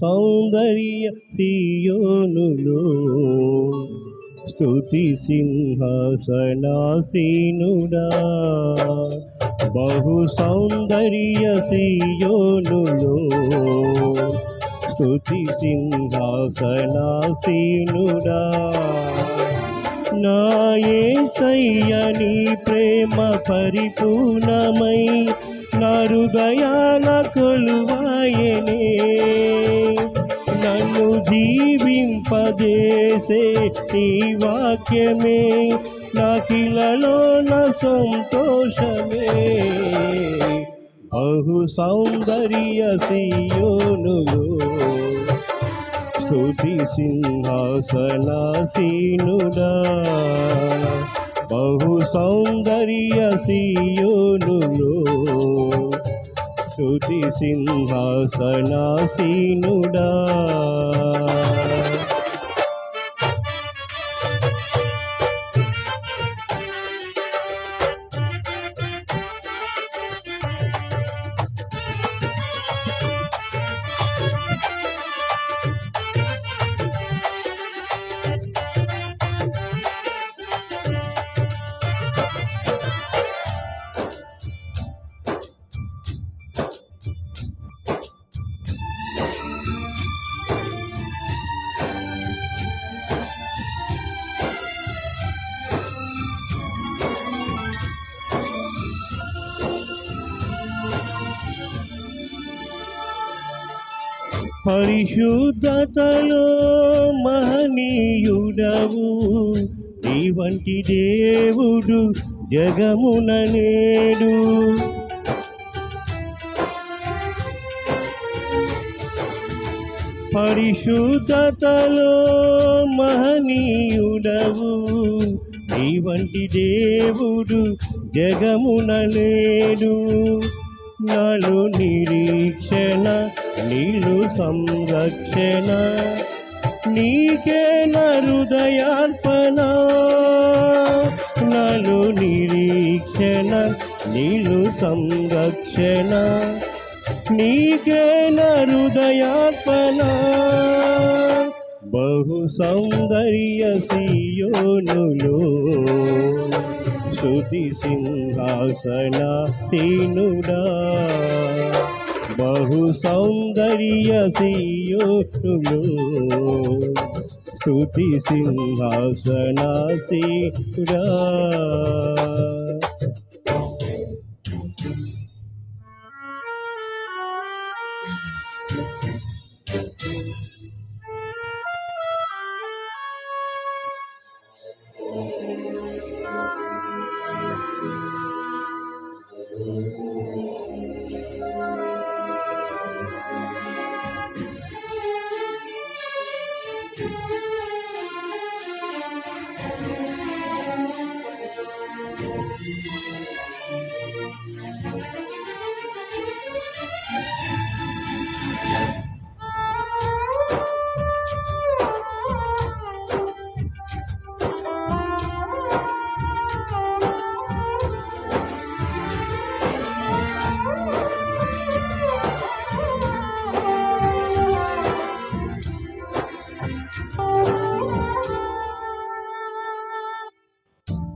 సౌందర్య సియోనులో. స్తుతి సింహాసనాసీనుడా. బహు సౌందర్య సియోనులో. స్తుతి సింహాసనాసీనుడా. నా సయ్యని ప్రేమ పరిపూర్ణమై నా హృదయాల కొలువాయనే. నన్ను జీవింపజేసే నీ వాక్యమే. నాకిలలో నా సంతోషమే. బహు సౌందర్య సియోనులో. స్తుతి సింహాసనాసీనుడా. బహు సౌందర్య సీయోనులో. స్తుతి సింహాసనాసీనుడా. పరిశుద్ధతలో మహనీయుడవు. నీ వంటి దేవుడు జగమున నేడు. పరిశుద్ధతలో మహనీయుడవు. నీ వంటి దేవుడు జగమున లేడు నలు నిరీక్షణ నీలు సంరక్షణ. నీకే నా నలు నిరీక్షణ నీలు సంరక్షణ. నీకే నా బహు సౌందర్య సియోనులో. స్థుతి సింహాసన సీనుడా. బహు సౌందర్య సీయోలు స్థుతి సింహాసన సీనుడా.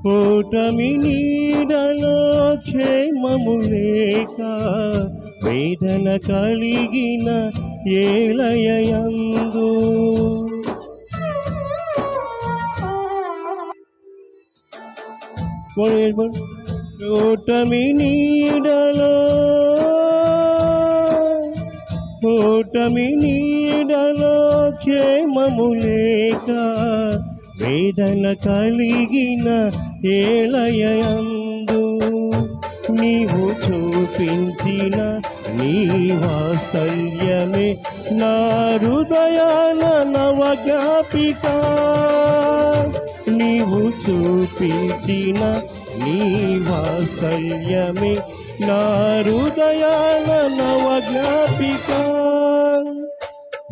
కూటమి నీడలో క్షేమము లేక వేదన కలిగిన ఏలయందు కూటమి నీడలో కూటమి నీడలో క్షేమము లేక వేదన కలిగిన ఏలయందు నీవు చూపించిన నీ వాత్సల్యమే నా హృదయాన నవజ్ఞాపిక. నీవు చూపించిన నీ వాత్సల్యమే నా హృదయాన నవజ్ఞాపిక.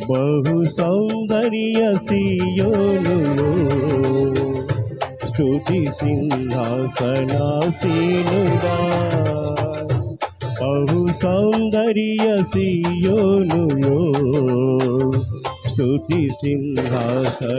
బహు సౌందర్య సియోనులో స్థుతి సింహాసనాసీనుడా. బహు సౌందర్య సియోనులో స్తుతి సింహాసనాసీనుడా.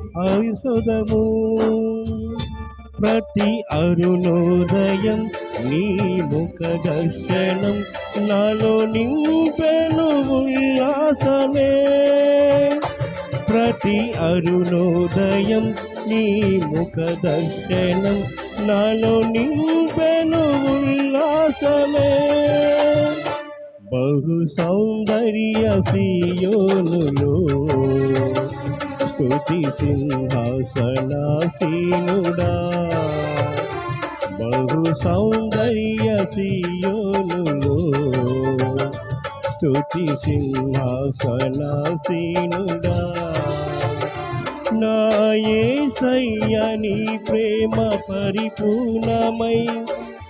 ఔషధము ప్రతి అరుణోదయం నీ ముఖ దర్శనం నాలో నింపెను ఉల్లాసమే. ప్రతి అరుణోదయం నీ ముఖ దర్శనం నాలో నింపెను ఉల్లాసమే. బహు సౌందర్య సియోనులో స్తుతి సింహాసనాసీనుడా. బహు సౌందర్య సియోనులో స్తుతి సింహాసనాసీనుడా. నాయే సయ్యని ప్రేమ పరిపూర్ణమై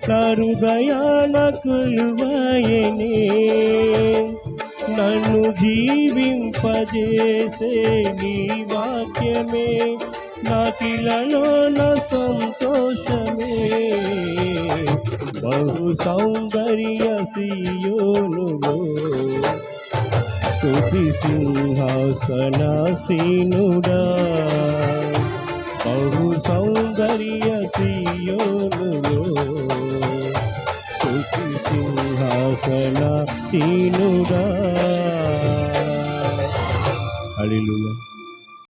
నా హృదయాన కొలువయనే. నన్ను జీవింపజేసే నీ వాక్యమే. నాకిలలో నా సంతోషమే. బహు సౌందర్య సియోనులో శృతి సింహాసనాసీనుడా. బహు సౌందర్య సీయోనులో సింహాసనాసీనుడా హల్లెలూయా